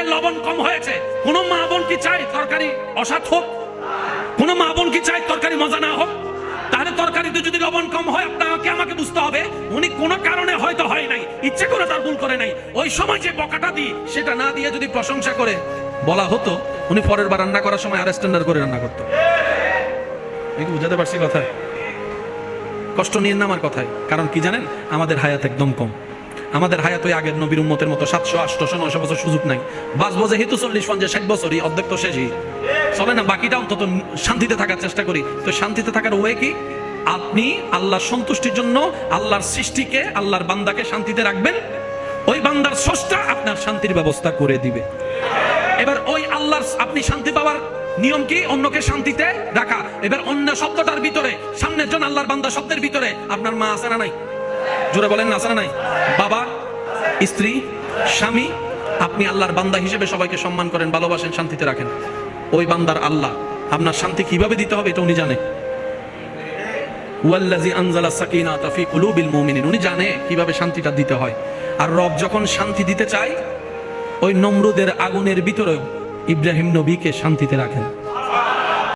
যে লবণ কম হয়েছে। কোন মা বোন কি চায় তরকারি অসাত হোক? কোন মা বোন কি চায় তরকারি মজা না হোক? তাহলে তরকারিতে যদি লবণ কম হয়, আপনাকে আমাকে বুঝতে হবে। উনি কোনো কারণে হয়তো হয় নাই। ইচ্ছে করে তার ভুল করে নাই। ওই সময় যে বকাটা দিই, সেটা না দিয়ে যদি প্রশংসা করে, বলা হতো, উনি পরের বার রান্না করার সময় আর স্ট্যান্ডার্ড করে রান্না করতো। বুঝাতে পারছি কথায়? কষ্ট নিয়ে না আমার কথায়। কারণ কি জানেন? আমাদের হায়াত একদম কম। আমাদের হায়াত ওই আগের নবীর উম্মতের মতো সাতশো আটশো নশো বছর সুযোগ নাই। বাঁচবো যে হেতু চল্লিশ, পঞ্চাশ, ষাট বছরই, অর্ধেক তো শেষই। চলে না, বাকিটা অন্তত শান্তিতে থাকার চেষ্টা করি। তো শান্তিতে থাকার ওয়ে কি? আপনি আল্লাহর সন্তুষ্টির জন্য আল্লাহর সৃষ্টিকে, আল্লাহর বান্দাকে শান্তিতে রাখবেন। ওই বান্দার স্রষ্টা আপনার শান্তির ব্যবস্থা করে দিবে। এবার ওই আল্লাহর আপনি শান্তি পাওয়ার নিয়ম কি? অন্যকে শান্তিতে রাখা। এবার অন্য শব্দটার ভিতরে, সামনের জন আল্লাহর বান্দা শব্দের ভিতরে, আপনার মা আছে না নাই? জোরে বলেন না না নাই? বাবা, স্ত্রী, স্বামী, আপনি আল্লাহর বান্দা হিসেবে সবাইকে সম্মান করেন, ভালোবাসেন, শান্তিতে রাখেন। ওই বান্দার আল্লাহ, আপনার শান্তি কীভাবে দিতে হবে এটা উনি জানে। ওয়াল্লাজি আনজালা উনি জানে কীভাবে শান্তিটা দিতে হয়। আর রব যখন শান্তি দিতে চায়, ওই নমরুদের আগুনের ভিতরেও ইব্রাহিম নবীকে শান্তিতে রাখেন।